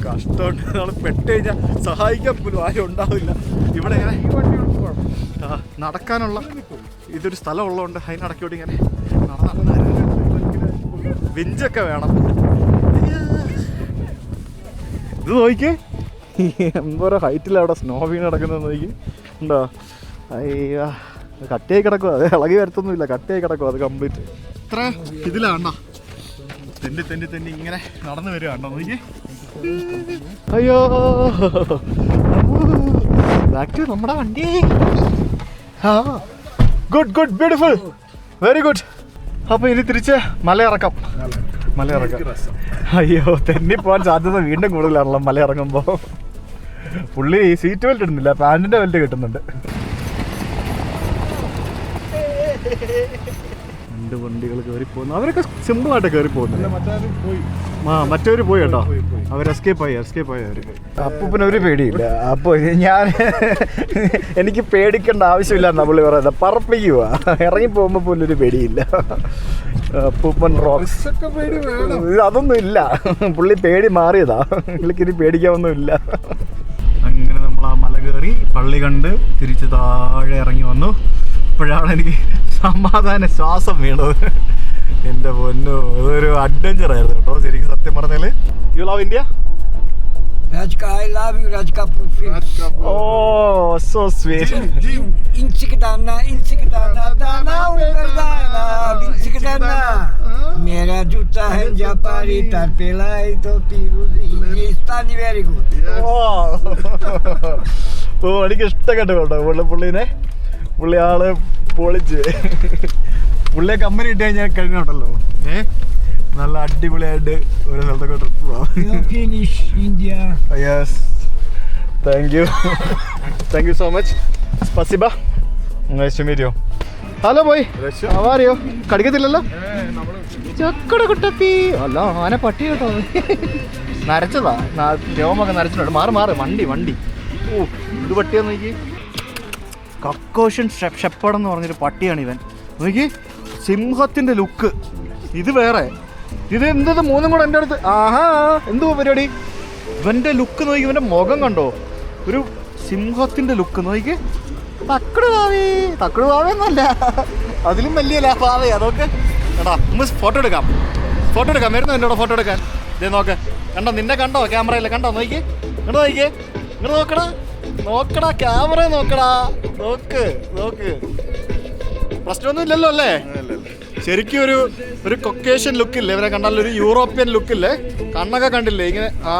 Speaker 1: കഷ്ടമുണ്ട്. നമ്മൾ പെട്ട് കഴിഞ്ഞാൽ സഹായിക്കാൻ പോലും ആരും ഉണ്ടാവില്ല. ഇവിടെ നടക്കാനുള്ള ഇതൊരു സ്ഥലം ഉള്ളതുകൊണ്ട് അതിനടക്കോട്ട് ഇങ്ങനെ വിഞ്ചൊക്കെ വേണം. ഇത് നോക്കിക്കേ. എന്തോരം ഹൈറ്റിൽ അവിടെ സ്നോ വീണ് കിടക്കുന്നത് നോക്കി ഉണ്ടോ? അയ്യോ. കട്ടിയായി കിടക്കുക അത് ഇളകി വരത്തൊന്നുമില്ല. കട്ടിയായി കിടക്കുക അത് കംപ്ലീറ്റ് ഇത്ര ഇതിലാണ്ട തെന്നി തെന്നി തെന്നി ഇങ്ങനെ നടന്നു വരികയാണ്ടോ നോക്കി അയ്യോ. ബാക്ക് ടു നമ്മുടെ വണ്ടി. Good good beautiful very good അപ്പോൾ ഇനി തിരിച്ച് മലയിറക്കം. മലയിറക്കം. അയ്യോ തെന്നി പോകാൻ സാധ്യത വീണ്ടും കൂടുതലാണല്ലോ മലയിറങ്ങുമ്പോൾ പുള്ളി സീറ്റ് ബെൽറ്റ് ഇടുന്നില്ല പാന്റിന്റെ ബെൽറ്റ് കിട്ടുന്നുണ്ട്. രണ്ട് വണ്ടികൾ കയറി പോകുന്നു അവരൊക്കെ സിമ്പിളായിട്ട് കയറി പോകുന്നു ആ മറ്റവര് പോയി കേട്ടോ. അവർ എസ്കേപ്പ് ആയി എസ്കേപ്പ് ആയി അവർ. അപ്പൂപ്പന് ഒരു പേടിയില്ല. അപ്പൊ ഞാൻ [LAUGHS] എനിക്ക് പേടിക്കേണ്ട ആവശ്യമില്ല നമ്മൾ പുള്ളി പറയുന്നത്. പറപ്പിക്കുക ഇറങ്ങി പോകുമ്പോൾ പോലും ഒരു പേടിയില്ല. അപ്പൂപ്പൻ റോക്സ് അതൊന്നും ഇല്ല. പുള്ളി പേടി മാറിയതാ. പുള്ളിക്ക് ഇനി പേടിക്കാനൊന്നും ഇല്ല. അങ്ങനെ നമ്മൾ ആ മല കയറി പള്ളി കണ്ട് തിരിച്ച് താഴെ ഇറങ്ങി വന്നു. എപ്പോഴാണ് എനിക്ക് സമാധാന ശ്വാസം വീണത്. എന്റെ പൊന്നു ഇതൊരു അഡ്വഞ്ചർ ആയിരുന്നു കേട്ടോ. ശരിക്കും സത്യം പറഞ്ഞാൽ. യു ലവ് ഇന്ത്യ എനിക്ക് ഇഷ്ടക്കെട്ടോ വെള്ളപ്പുള്ളിനെ. പുള്ളി ആൾ പൊളിച്ച്. പുള്ളിയെ കമ്പനി ഇട്ട് കഴിഞ്ഞാൽ കഴിഞ്ഞോട്ടല്ലോ ഏ? നല്ല അടിപൊളിയായിട്ട് ഒരു സ്ഥലത്തൊക്കെ ട്രിപ്പ് പോവാം.
Speaker 2: You finish India.
Speaker 1: Yes thank you thank you so much സ്പസിബ hello പോയി അവറിയോ കടിക്കത്തില്ലല്ലോ? ചക്കട കുട്ടപ്പി. അല്ല ആന പട്ടി കേട്ടോ. നരച്ചതാ. രോമൊക്കെ നരച്ചിട്ടുണ്ട്. മാറി മാറി. വണ്ടി വണ്ടി. ഓ ഇത് പട്ടിയാന്ന് നോക്കി കക്കോഷൻ ഷെപ്പേഡ് എന്ന് പറഞ്ഞൊരു പട്ടിയാണ് ഇവൻ. നോക്കി സിംഹത്തിന്റെ ലുക്ക് ഇത് വേറെ. ഇത് എന്തത്? മൂന്നും കൂടെ എന്റെ അടുത്ത്. ആഹാ എന്തുവാ പരിപാടി? ഇവന്റെ ലുക്ക് നോക്കി ഇവന്റെ മുഖം കണ്ടോ? ഒരു സിംഹത്തിന്റെ ലുക്ക് നോക്കി. തക്കട് ഭാവി. തക്കട് പാവേന്നല്ല അതിലും വലിയ ഭാവി. അതൊക്കെ. എടാ നമ്മൾ ഫോട്ടോ എടുക്കാം. ഫോട്ടോ എടുക്കാം. വരുന്നു എന്നോട് ഫോട്ടോ എടുക്കാൻ? ഇതേ നോക്ക്. കണ്ടോ? നിന്നെ കണ്ടോ? ക്യാമറയിൽ കണ്ടോ? നോക്കി ഇങ്ങോട്ട് നോക്കിയേ. ഇങ്ങോട്ട് നോക്കടാ നോക്കടാ ക്യാമറ നോക്കടാ. നോക്ക് നോക്ക്. പ്രശ്നമൊന്നും ഇല്ലല്ലോ. അല്ലേ ശരിക്കും ഒരു ഒരു കൊക്കേഷ്യൻ ലുക്കില്ലേ ഇവരെ കണ്ടാൽ ഒരു യൂറോപ്യൻ ലുക്കില്ലേ കണ്ണൊക്കെ കണ്ടില്ലേ? ഇങ്ങനെ ആ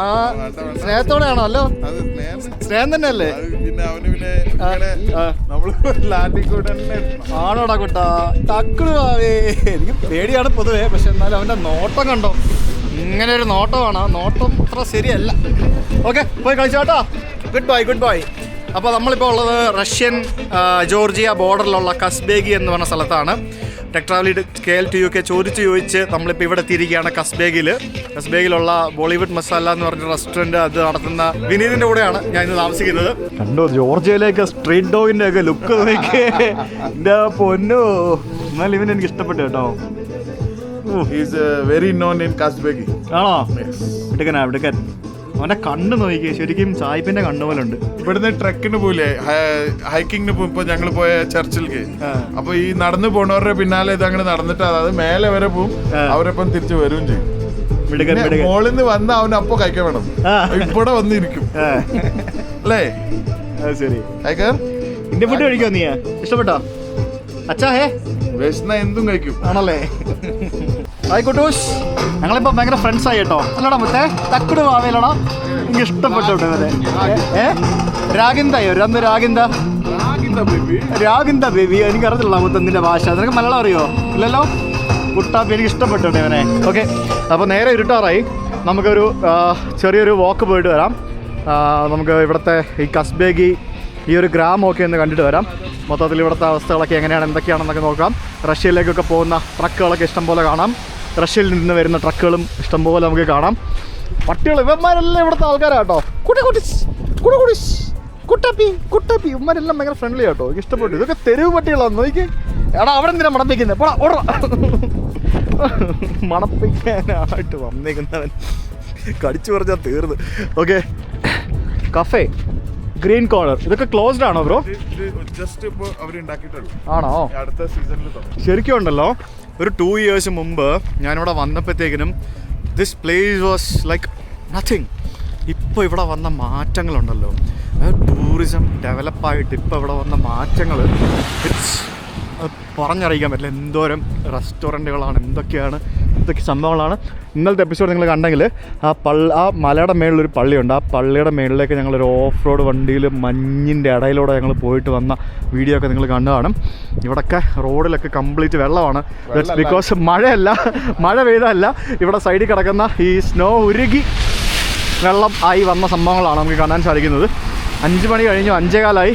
Speaker 1: സ്നേഹത്തോടെയാണോ? അല്ലോ?
Speaker 3: അത് സ്നേഹം
Speaker 1: സ്നേഹം തന്നെയല്ലേ. ആണോടാ കുട്ടാ? ടക്കിൾ ആവേ എനിക്ക് പേടിയാണ് പൊതുവേ പക്ഷെ എന്നാലും അവന്റെ നോട്ടം കണ്ടോ? ഇങ്ങനെ ഒരു നോട്ടമാണ്. നോട്ടം അത്ര ശരിയല്ല. ഓക്കെ പോയി കളിച്ചോട്ടോ ഗുഡ് ബോയ് ഗുഡ് ബോയ് അപ്പോൾ നമ്മളിപ്പോൾ ഉള്ളത് റഷ്യൻ ജോർജിയ ബോർഡറിലുള്ള കസ്ബേഗി എന്ന് പറഞ്ഞ സ്ഥലത്താണ്. Tech Travel Eat K L T U K ചോദിച്ച് ചോദിച്ച് നമ്മളിപ്പോൾ ഇവിടെ തിരികെയാണ് കസ്ബേഗിൽ കസ്ബേഗിലുള്ള ബോളിവുഡ് മസാല എന്ന് പറഞ്ഞ റെസ്റ്റോറന്റ് അത് നടത്തുന്ന വിനീതിന്റെ കൂടെയാണ് ഞാൻ ഇന്ന് താമസിക്കുന്നത്. കണ്ടോ ജോർജിയയിലേക്ക് സ്ട്രീറ്റ് ഡോഗിന്റെ ഒക്കെ ലുക്ക് എന്റെ പൊന്നു. എന്നാൽ ഇവൻ എനിക്ക് ഇഷ്ടപ്പെട്ടു കേട്ടോ.
Speaker 3: ഓ he's very known in Kazbegi.
Speaker 1: ആണോ?
Speaker 3: Yes.
Speaker 1: എടുക്കനാ അവന്റെ കണ്ണ് നോക്കിയേ ശരിക്കും സായിപ്പിന്റെ കണ്ണ് പോലെ ഉണ്ട്
Speaker 3: ഇവിടുന്ന് ട്രക്കിന് പോലെ ഹൈക്കിങ്ങിന് പോകുമ്പോ ഞങ്ങൾ പോയ ചർച്ചിലേക്ക്. അപ്പൊ ഈ നടന്നു പോണവരുടെ പിന്നാലെ ഇത് അങ്ങനെ നടന്നിട്ട് അതായത് മേലെ വരെ പോവും. അവരൊപ്പം തിരിച്ചു വരും ചെയ്യും. മോളിൽ നിന്ന് വന്ന അവൻ അപ്പൊ കഴിക്കാൻ വേണം. ഇവിടെ വന്നിരിക്കും. അല്ലേ?
Speaker 1: ശരി. ഫുഡ് കഴിക്കോ നീ? ഇഷ്ടപ്പെട്ടോ? അച്ഛാ ഹേ.
Speaker 3: വിശന്ന എന്തും കഴിക്കും.
Speaker 1: ആണല്ലേ? ആയിക്കോട്ടൂസ് ഞങ്ങളിപ്പോ ഭയങ്കര ഫ്രണ്ട്സ് ആയി കേട്ടോ. അല്ലടാ മുത്തേ തക്കുട് മാവേലടാ എനിക്ക് ഇഷ്ടപ്പെട്ടു ഇവരെ. ഏ? രാഗിന്ദയോ അന്ന് രാഗിന്ദ? രാഗിന്ദ ബേബി. എനിക്ക് അറിയത്തില്ല മുത്ത നിന്റെ ഭാഷ. നിനക്ക് മലയാളം അറിയോ? ഇല്ലല്ലോ? കുട്ടാപ്പി എനിക്ക് ഇഷ്ടപ്പെട്ടു ഇവനെ. ഓക്കെ അപ്പോൾ നേരെ ഇരുട്ടാറായി. നമുക്കൊരു ചെറിയൊരു വാക്ക് പോയിട്ട് വരാം. നമുക്ക് ഇവിടുത്തെ ഈ കസ്ബേഗി ഈ ഒരു ഗ്രാമമൊക്കെ ഒന്ന് കണ്ടിട്ട് വരാം. മൊത്തത്തിൽ ഇവിടുത്തെ അവസ്ഥകളൊക്കെ എങ്ങനെയാണ് എന്തൊക്കെയാണെന്നൊക്കെ നോക്കാം. റഷ്യയിലേക്കൊക്കെ പോകുന്ന ട്രക്കുകളൊക്കെ ഇഷ്ടംപോലെ കാണാം. റഷ്യയിൽ നിന്ന് വരുന്ന ട്രക്കുകളും ഇഷ്ടംപോലെ നമുക്ക് കാണാം. പട്ടികൾ ഇവന്മാരെല്ലാം ഇവിടുത്തെ ആൾക്കാരാട്ടോ കേട്ടോ. കുട്ടിസ് കുടി കുടിസ് കുട്ടപ്പി കുട്ടപ്പി. ഇവന്മാരെല്ലാം ഭയങ്കര ഫ്രണ്ട്ലി ആട്ടോ. എനിക്ക് ഇഷ്ടപ്പെട്ടു. ഇതൊക്കെ തെരുവ് പട്ടികളാണ് നോക്കി എടാ അവിടെ എന്തിനാ മണപ്പിക്കുന്നത് പോടാ ഓടാ. മണപ്പിക്കാനായിട്ട് വന്നേക്കുന്നവൻ. കടിച്ചു പറഞ്ഞാൽ തീർന്നു. ഓക്കെ. Cafe green collar. ഇതൊക്കെ ക്ലോസ്ഡ് ആണോ ബ്രോ?
Speaker 3: ജസ്റ്റ്
Speaker 1: ആണോ?
Speaker 3: അടുത്ത സീസണിൽ
Speaker 1: ശരിക്കും ഉണ്ടല്ലോ. ഒരു ടു ഇയേഴ്സ് മുമ്പ് ഞാനിവിടെ വന്നപ്പോഴത്തേക്കിനും this place was like nothing ഇപ്പോൾ ഇവിടെ വന്ന മാറ്റങ്ങളുണ്ടല്ലോ. ടൂറിസം ഡെവലപ്പായിട്ട് ഇപ്പോൾ ഇവിടെ വന്ന മാറ്റങ്ങൾ ഇറ്റ്സ് പറഞ്ഞറിയിക്കാൻ പറ്റില്ല. എന്തോരം റെസ്റ്റോറന്റുകളാണ് എന്തൊക്കെയാണ് എന്തൊക്കെ സംഭവങ്ങളാണ്. ഇന്നലത്തെ എപ്പിസോഡ് നിങ്ങൾ കണ്ടെങ്കിൽ ആ പള്ളി ആ മലയുടെ മേളിലൊരു പള്ളിയുണ്ട്. ആ പള്ളിയുടെ മേളിലേക്ക് ഞങ്ങളൊരു ഓഫ് റോഡ് വണ്ടിയിൽ മഞ്ഞിന്റെ ഇടയിലൂടെ ഞങ്ങൾ പോയിട്ട് വന്ന വീഡിയോ ഒക്കെ നിങ്ങൾ കണ്ടു കാണും ഇവിടൊക്കെ റോഡിലൊക്കെ കംപ്ലീറ്റ് വെള്ളമാണ്. ബിക്കോസ് മഴയല്ല. മഴ പെയ്തല്ല ഇവിടെ സൈഡിൽ കിടക്കുന്ന ഈ സ്നോ ഉരുകി വെള്ളം ആയി വന്ന സംഭവങ്ങളാണ് നമുക്ക് കാണാൻ സാധിക്കുന്നത്. അഞ്ച് മണി കഴിഞ്ഞു. അഞ്ചേകാലായി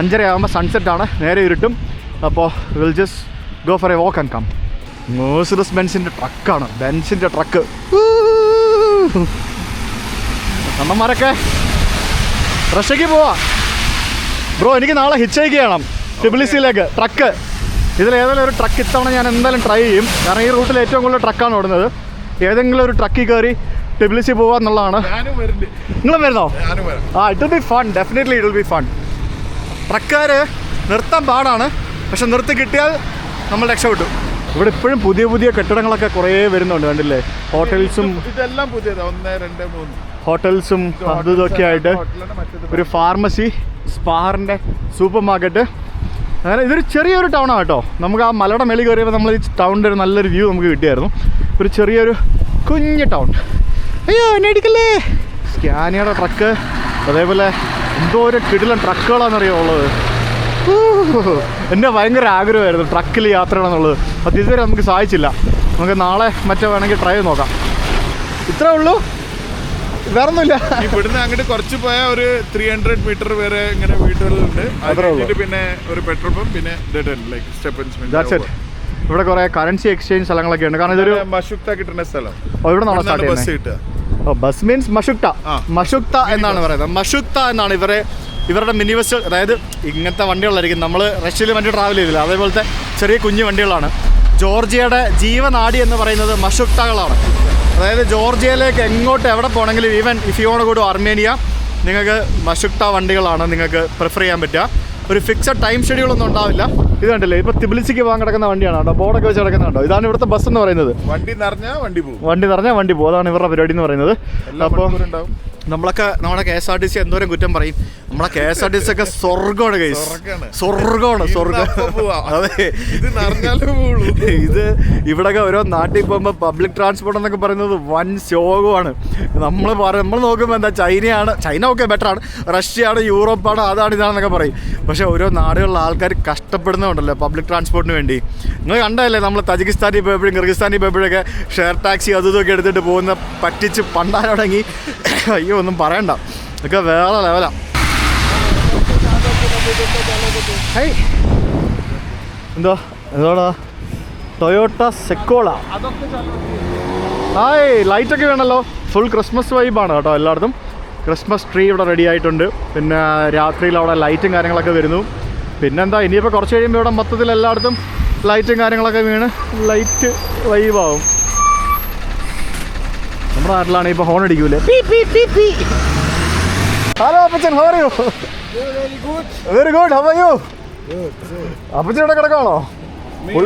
Speaker 1: അഞ്ചര ആകുമ്പോൾ സൺസെറ്റ് ആണ്. നേരെ ഇരുട്ടും. അപ്പോൾ will just go for a walk and come Mercedes ബെൻസിന്റെ ട്രക്കാണ് ബെൻസിന്റെ ട്രക്ക് അമ്മമാരൊക്കെ റഷ്യക്ക് പോവാ. ബ്രോ എനിക്ക് നാളെ ഹിച്ച് ഹിച്ചേക്ക് ചെയ്യണം. ടിബിലിസിയിലേക്ക് ട്രക്ക് ഇതിൽ ഏതെങ്കിലും ഒരു ട്രക്ക് ഇത്തവണ ഞാൻ എന്തായാലും ട്രൈ ചെയ്യും. കാരണം ഈ റൂട്ടിൽ ഏറ്റവും കൂടുതൽ ട്രക്കാണ് ഓടുന്നത്. ഏതെങ്കിലും ഒരു ട്രക്കിൽ കയറി ടിബിലിസി പോവുക എന്നുള്ളതാണ്. നിങ്ങളും വരുന്നോ? ആ it be fun definitely it be fun ട്രക്കാർ നിർത്താൻ പാടാണ്. പക്ഷെ നിർത്തി കിട്ടിയാൽ നമ്മൾ രക്ഷപ്പെട്ടു. ഇവിടെ ഇപ്പോഴും പുതിയ പുതിയ കെട്ടിടങ്ങളൊക്കെ കുറേ വരുന്നുണ്ട് കണ്ടില്ലേ? ഹോട്ടൽസും
Speaker 3: ഇതെല്ലാം പുതിയതാണ് ഒന്ന് രണ്ട് മൂന്ന്.
Speaker 1: ഹോട്ടൽസും അതും ഇതൊക്കെ ആയിട്ട് ഒരു ഫാർമസി സ്പാറിന്റെ സൂപ്പർ മാർക്കറ്റ്. അങ്ങനെ ഇതൊരു ചെറിയൊരു ടൗൺ ആട്ടോ കേട്ടോ. നമുക്ക് ആ മലയുടെ മേളിൽ കയറിയപ്പോൾ നമ്മൾ ഈ ടൗണിന്റെ ഒരു നല്ലൊരു വ്യൂ നമുക്ക് കിട്ടിയായിരുന്നു. ഒരു ചെറിയൊരു കുഞ്ഞ് ടൗൺ അയ്യോ എന്നെ അടിക്കല്ലേ? സ്കാനിയുടെ ട്രക്ക് അതേപോലെ എന്തോ ഒരു കിടിലൻ ട്രക്കുകളാണെന്നറിയോ ഉള്ളത്. എന്റെ ഭയങ്കര ആഗ്രഹമായിരുന്നു ട്രക്കിൽ യാത്ര ചെയ്യണമെന്നുള്ളത്. അത് ഇതുവരെ നമുക്ക് സാധിച്ചില്ല. നമുക്ക് നാളെ മറ്റോ വേണമെങ്കിൽ ട്രൈ ചെയ്ത് നോക്കാം. ഇത്രേ ഉള്ളൂ. വേറൊന്നുമില്ല.
Speaker 3: ഇവിടുന്ന് അങ്ങോട്ട് കുറച്ച് പോയാൽ ഒരു ത്രീ ഹൺഡ്രഡ് മീറ്റർ വരെ ഇങ്ങനെ വീടുകളുണ്ട്. അത്
Speaker 1: അത്രേ ഉള്ളൂ.
Speaker 3: കഴിഞ്ഞിട്ട് പിന്നെ ഒരു പെട്രോൾ പമ്പ് പിന്നെ ലൈക്ക്
Speaker 1: ഇവിടെ കുറെ കറൻസി എക്സ്ചേഞ്ച് സ്ഥലങ്ങളൊക്കെ ഉണ്ട്. കാരണം ഇതൊരു
Speaker 3: മഷുക്ത കിട്ടുന്ന സ്ഥലം.
Speaker 1: ഇവിടെ നിന്നാണ് സ്റ്റാർട്ട് ചെയ്യുന്നത്
Speaker 3: കിട്ടുക.
Speaker 1: Bus means മഷുക്ത. മഷുക്ത എന്നാണ് പറയുന്നത്. മഷുക്ത എന്നാണ് ഇവരെ ഇവരുടെ മിനി ബസ് അതായത് ഇങ്ങനത്തെ വണ്ടികളായിരിക്കും. നമ്മൾ റഷ്യയിൽ വണ്ടി ട്രാവൽ ചെയ്തില്ല. അതേപോലത്തെ ചെറിയ കുഞ്ഞു വണ്ടികളാണ്. ജോർജിയയുടെ ജീവനാടി എന്ന് പറയുന്നത് മഷുക്തകളാണ്. അതായത് ജോർജിയയിലേക്ക് എങ്ങോട്ട് എവിടെ പോകണമെങ്കിലും ഈവൻ ഇഫ് യു ഓണ കൂടും അർമേനിയ നിങ്ങൾക്ക് മഷുക്ത വണ്ടികളാണ് നിങ്ങൾക്ക് പ്രിഫർ ചെയ്യാൻ പറ്റുക. ഒരു ഫിക്സഡ് ടൈം ഷെഡ്യൂളൊന്നും ഉണ്ടാവില്ല. ഇത് കണ്ടില്ലേ? ഇപ്പൊ തിബിലിസിക്ക് പോകാൻ കിടക്കുന്ന വണ്ടിയാണ് കേട്ടോ. ബോർഡൊക്കെ വെച്ച് കിടക്കുന്നുണ്ടോ ഇതാണ് ഇവിടുത്തെ ബസ് എന്ന് പറയുന്നത്.
Speaker 3: വണ്ടി നിറഞ്ഞാൽ വണ്ടി പോകും.
Speaker 1: വണ്ടി നിറഞ്ഞാൽ വണ്ടി പോകും. അതാണ് ഇവരുടെ പരിപാടി എന്ന് പറയുന്നത്. അപ്പോൾ നമ്മളൊക്കെ നമ്മുടെ K S R T C എന്തോരം കുറ്റം പറയും. നമ്മളെ K S R T C ഒക്കെ സ്വർഗമാണ്
Speaker 3: കൈ.
Speaker 1: സ്വർഗമാണ് സ്വർഗം അതെ.
Speaker 3: ഇത്
Speaker 1: ഇവിടെയൊക്കെ ഓരോ നാട്ടിൽ പോകുമ്പോൾ പബ്ലിക് ട്രാൻസ്പോർട്ട് എന്നൊക്കെ പറയുന്നത് വൻ ശോകമാണ്. നമ്മൾ പറ നമ്മൾ നോക്കുമ്പോൾ എന്താ ചൈനയാണ്. ചൈന ഒക്കെ ബെറ്ററാണ് റഷ്യയാണ് യൂറോപ്പാണ് അതാണ് ഇതാണെന്നൊക്കെ പറയും. പക്ഷേ ഓരോ നാടുകളിലെ ആൾക്കാർ കഷ്ടപ്പെടുന്നുണ്ടല്ലോ പബ്ലിക് ട്രാൻസ്പോർട്ടിന് വേണ്ടി. നിങ്ങൾ കണ്ടല്ലേ നമ്മൾ തജിക്കിസ്ഥാനിൽ പോയപ്പോഴും കിർഗിസ്ഥാനിൽ പോയപ്പോഴൊക്കെ ഷെയർ ടാക്സി അതും ഇതൊക്കെ എടുത്തിട്ട് പോകുന്ന പറ്റിച്ച് പണ്ടാൻ തുടങ്ങി. അയ്യോ ഒന്നും പറയണ്ട. ഇതൊക്കെ വേറെ ലെവലാണ് എന്തോ? എന്തോടാ? ടൊയോട്ട സെക്കോള. ഹായ് ലൈറ്റൊക്കെ വേണമല്ലോ ഫുൾ ക്രിസ്മസ് വൈബാണ് കേട്ടോ എല്ലായിടത്തും. ക്രിസ്മസ് ട്രീ ഇവിടെ റെഡി ആയിട്ടുണ്ട്. പിന്നെ രാത്രിയിൽ അവിടെ ലൈറ്റും കാര്യങ്ങളൊക്കെ വരുന്നു. പിന്നെന്താ ഇനിയിപ്പോൾ കുറച്ച് കഴിയുമ്പോൾ ഇവിടെ മൊത്തത്തിൽ എല്ലായിടത്തും ലൈറ്റും കാര്യങ്ങളൊക്കെ വീണ് ലൈറ്റ് വൈബാവും നമ്മുടെ നാട്ടിലാണ് ഇപ്പോൾ ഹോൺ അടിക്കൂലേ? Hello Appachan how you.
Speaker 2: Very good
Speaker 1: how you അപ്പച്ചൻ ഇവിടെ കിടക്കാണോ
Speaker 3: ഓ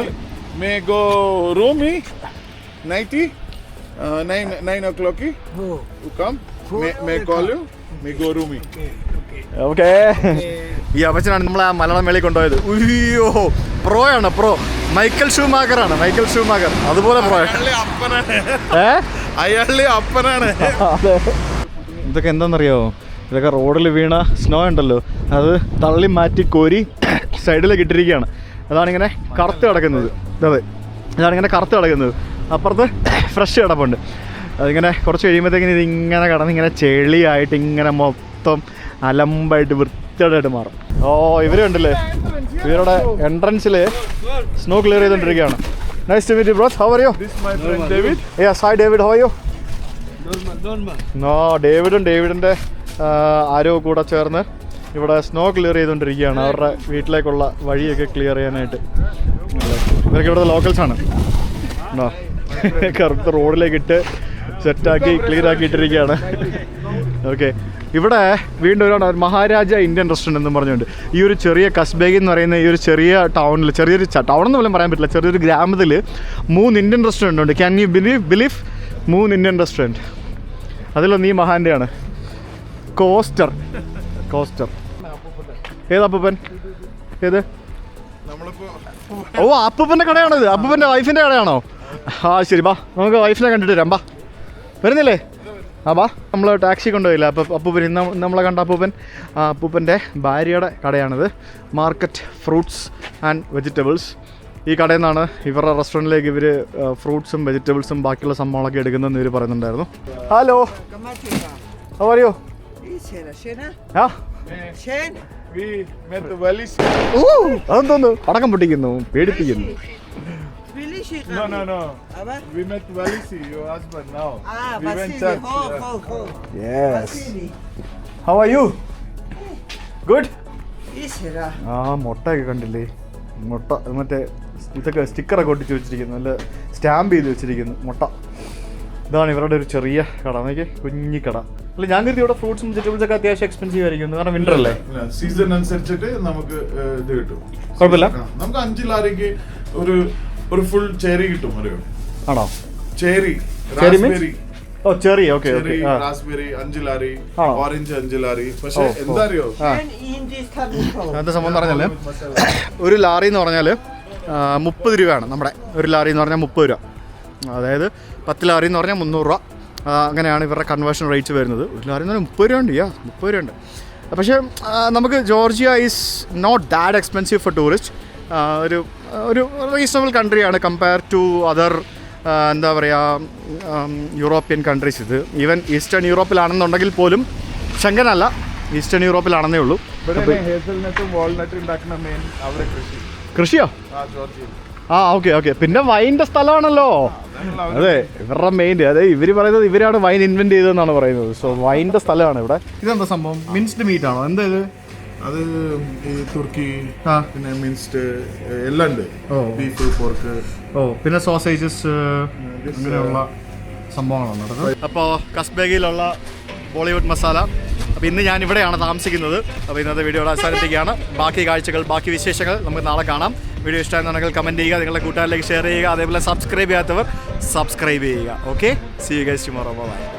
Speaker 3: come may nighty, uh, nine nine o'clock.
Speaker 2: Oh,
Speaker 3: call you Four go may
Speaker 2: okay.
Speaker 1: ഈ അപ്പച്ചനാണ് നമ്മളെ ആ മലയാളം മേളിൽ കൊണ്ടുപോയത്. ഉയ്യോ. പ്രോ ആണ് പ്രോ മൈക്കൽ ഷൂമാക്കർ ആണ് മൈക്കൽ ഷൂമാക്കർ അതുപോലെ പ്രോ
Speaker 3: അയാളുടെ അപ്പനാണ്.
Speaker 1: ഇതൊക്കെ എന്താണെന്നറിയോ? ഇതൊക്കെ റോഡിൽ വീണ സ്നോ ഉണ്ടല്ലോ. അത് തള്ളി മാറ്റി കോരി സൈഡിലേക്ക് ഇട്ടിരിക്കുകയാണ്. അതാണിങ്ങനെ കറുത്ത് കിടക്കുന്നത്. അതെ. ഇതാണിങ്ങനെ കറുത്ത് കിടക്കുന്നത്. അപ്പുറത്ത് ഫ്രഷ് കിടപ്പുണ്ട്. അതിങ്ങനെ കുറച്ച് കഴിയുമ്പോഴത്തേക്കിന് ഇതിങ്ങനെ കിടന്ന് ഇങ്ങനെ ചെളിയായിട്ട് ഇങ്ങനെ മൊത്തം അലമ്പായിട്ട് വൃത്തിയായിട്ട് മാറും. ഓ ഇവരുണ്ടല്ലേ ഇവരുടെ എൻട്രൻസിൽ സ്നോ ക്ലിയർ ചെയ്തുകൊണ്ടിരിക്കുകയാണ് nice to meet bros
Speaker 3: how are you David.
Speaker 1: Yes hi David
Speaker 2: how you.
Speaker 1: No ഡേവിഡും ഡേവിഡിന്റെ ആരോ കൂടെ ചേർന്ന് ഇവിടെ സ്നോ ക്ലിയർ ചെയ്തുകൊണ്ടിരിക്കുകയാണ് അവരുടെ വീട്ടിലേക്കുള്ള വഴിയൊക്കെ ക്ലിയർ ചെയ്യാനായിട്ട്. ഇവരൊക്കെ ഇവിടുത്തെ ലോക്കൽസ് ആണ്. നോ കറുത്ത റോഡിലേക്കിട്ട് സെറ്റാക്കി ക്ലിയർ ആക്കി ഇട്ടിരിക്കുകയാണ് ഓക്കെ ഇവിടെ വീണ്ടും ഒരു മഹാരാജ ഇന്ത്യൻ റെസ്റ്റോറന്റ് എന്ന് പറഞ്ഞുകൊണ്ട് ഈ ഒരു ചെറിയ കസ്ബേഗ് എന്ന് പറയുന്ന ഈ ഒരു ചെറിയ ടൗണിൽ ചെറിയൊരു ടൗൺ എന്ന് പോലും പറയാൻ പറ്റില്ല ചെറിയൊരു ഗ്രാമത്തിൽ മൂന്ന് ഇന്ത്യൻ റെസ്റ്റോറന്റ് ഉണ്ട്. ക്യാൻ യു ബിലീവ് ബിലീവ് മൂന്ന് ഇന്ത്യൻ റെസ്റ്റോറന്റ് അതിലൊന്ന് ഈ മഹാന്റെയാണ് കോസ്റ്റർ കോസ്റ്റർ ഏത് അപ്പൂപ്പൻ? ഏത്? ഓ അപ്പൂപ്പന്റെ കടയാണത്. അപ്പൂപ്പന്റെ വൈഫിന്റെ കടയാണോ? ആ ശരി ബാ. നമുക്ക് വൈഫിനെ കണ്ടിട്ട് വരാം ബാ. വരുന്നില്ലേ? ആ ബാ നമ്മൾ ടാക്സി കൊണ്ടുപോയില്ല? അപ്പം അപ്പൂപ്പൻ ഇന്ന് നമ്മളെ കണ്ട അപ്പൂപ്പൻ അപ്പൂപ്പന്റെ ഭാര്യയുടെ കടയാണിത്. മാർക്കറ്റ് ഫ്രൂട്ട്സ് ആൻഡ് വെജിറ്റബിൾസ് ഈ കടയിൽ നിന്നാണ് ഇവരുടെ റെസ്റ്റോറന്റിലേക്ക് ഇവർ ഫ്രൂട്ട്സും വെജിറ്റബിൾസും ബാക്കിയുള്ള സംഭവങ്ങളൊക്കെ എടുക്കുന്നതെന്ന് ഇവർ പറയുന്നുണ്ടായിരുന്നു. ഹലോ
Speaker 2: അറിയോ
Speaker 1: പറയോ അതെന്തോന്ന്? പടക്കം പൊട്ടിക്കുന്നു പേടിപ്പിക്കുന്നു.
Speaker 2: Ich hier
Speaker 3: No, no, no.
Speaker 2: Aber?
Speaker 3: We met Walisi, your husband now.
Speaker 2: Ah,
Speaker 3: we went
Speaker 2: Vasili.
Speaker 3: church.
Speaker 2: Ho,
Speaker 3: yeah.
Speaker 2: ho, ho.
Speaker 1: Yes
Speaker 2: Vasili.
Speaker 1: How are you
Speaker 2: good er?
Speaker 1: ആ മുട്ടയൊക്കെ കണ്ടില്ലേ മുട്ട മറ്റേ ഇതൊക്കെ സ്റ്റിക്കറൊക്കെ ഒട്ടിച്ച് വെച്ചിരിക്കുന്നു നല്ല സ്റ്റാമ്പ് ചെയ്ത് വെച്ചിരിക്കുന്നു മുട്ട ഇതാണ് ഇവരുടെ ഒരു ചെറിയ കട നോക്കി കുഞ്ഞി കട അല്ല ഞാൻ കരുതി ഇവിടെ ഫ്രൂട്ട്സും വെജിറ്റബിൾസ് ഒക്കെ അത്യാവശ്യം എക്സ്പെൻസീവ് ആയിരിക്കും കാരണം വിന്റർ അല്ലേ
Speaker 3: സീസൺ അനുസരിച്ചിട്ട് നമുക്ക് ഏഹ്, ഇത് കിട്ടും
Speaker 1: കുഴപ്പമില്ല.
Speaker 3: ആ, നമുക്ക് അഞ്ച് ലാറിക്ക് ഒരു ഒരു ഫുൾ ചെറി കിട്ടും ഒരു
Speaker 1: ആണോ? ചെറി?
Speaker 3: റാസ്ബെറി
Speaker 1: ഓ ചെറി ഓക്കെ
Speaker 3: റാസ്ബെറി അഞ്ച് ലാറി
Speaker 1: ആണോ?
Speaker 3: ഓറഞ്ച് അഞ്ച് ലാറി പക്ഷെ. എന്താ അറിയോ
Speaker 2: അതിന്റെ
Speaker 1: സംബന്ധം സംഭവം എന്ന് ഒരു ലാറി എന്ന് പറഞ്ഞാൽ മുപ്പത് രൂപയാണ് നമ്മുടെ. ഒരു ലാറി എന്ന് പറഞ്ഞാൽ മുപ്പത് രൂപ. അതായത് പത്ത് ലാറി എന്ന് പറഞ്ഞാൽ മുന്നൂറ് രൂപ. അങ്ങനെയാണ് ഇവരുടെ കൺവേർഷൻ റേറ്റ് വരുന്നത്. ഒരു ലാറി എന്ന് പറഞ്ഞാൽ മുപ്പത് രൂപ ഉണ്ട് യാ മുപ്പത് രൂപ ഉണ്ട് പക്ഷേ നമുക്ക് Georgia is not that expensive for tourist ഒരു ഒരു റീസണബിൾ കൺട്രിയാണ് കമ്പയർ ടു അതർ എന്താ പറയുക യൂറോപ്യൻ കൺട്രീസ് ഇത് ഈവൻ ഈസ്റ്റേൺ യൂറോപ്പിലാണെന്നുണ്ടെങ്കിൽ പോലും ശങ്കനല്ല ഈസ്റ്റേൺ യൂറോപ്പിലാണെന്നേ ഉള്ളൂ. കൃഷിയോ?
Speaker 3: ആ
Speaker 1: ഓക്കെ ഓക്കെ പിന്നെ വൈന്റെ സ്ഥലമാണല്ലോ. അതെ ഇവരുടെ മെയിൻ അതെ ഇവർ പറയുന്നത് ഇവരാണ് വൈൻ ഇൻവെന്റ് ചെയ്തതെന്നാണ് പറയുന്നത്. സോ വൈന്റെ സ്ഥലമാണ് ഇവിടെ. ഇതെന്താ സംഭവം? മിൻസ്ഡ് മീറ്റ് ആണോ? എന്താ ഇത്?
Speaker 3: അത് ഈ തുർക്കി പിന്നെ മിൻസ്റ്റ് എല്ലാം ഉണ്ട്. Beef pork.
Speaker 1: ഓ പിന്നെ സോസേജസ് അങ്ങനെയുള്ള സംഭവങ്ങളാണ് നടക്കുന്നത്. അപ്പോൾ കസ്ബേഗിയിലുള്ള ബോളിവുഡ് മസാല. അപ്പോൾ ഇന്ന് ഞാൻ ഇവിടെയാണ് താമസിക്കുന്നത്. അപ്പോൾ ഇന്നത്തെ വീഡിയോ അവസാനിപ്പിക്കുകയാണ്. ബാക്കി കാഴ്ചകൾ ബാക്കി വിശേഷങ്ങൾ നമുക്ക് നാളെ കാണാം. വീഡിയോ ഇഷ്ടമായിരുന്നുണ്ടെങ്കിൽ കമന്റ് ചെയ്യുക നിങ്ങളുടെ കൂട്ടുകാരിലേക്ക് ഷെയർ ചെയ്യുക അതേപോലെ സബ്സ്ക്രൈബ് ചെയ്യാത്തവർ സബ്സ്ക്രൈബ് ചെയ്യുക. Okay see you guys tomorrow bye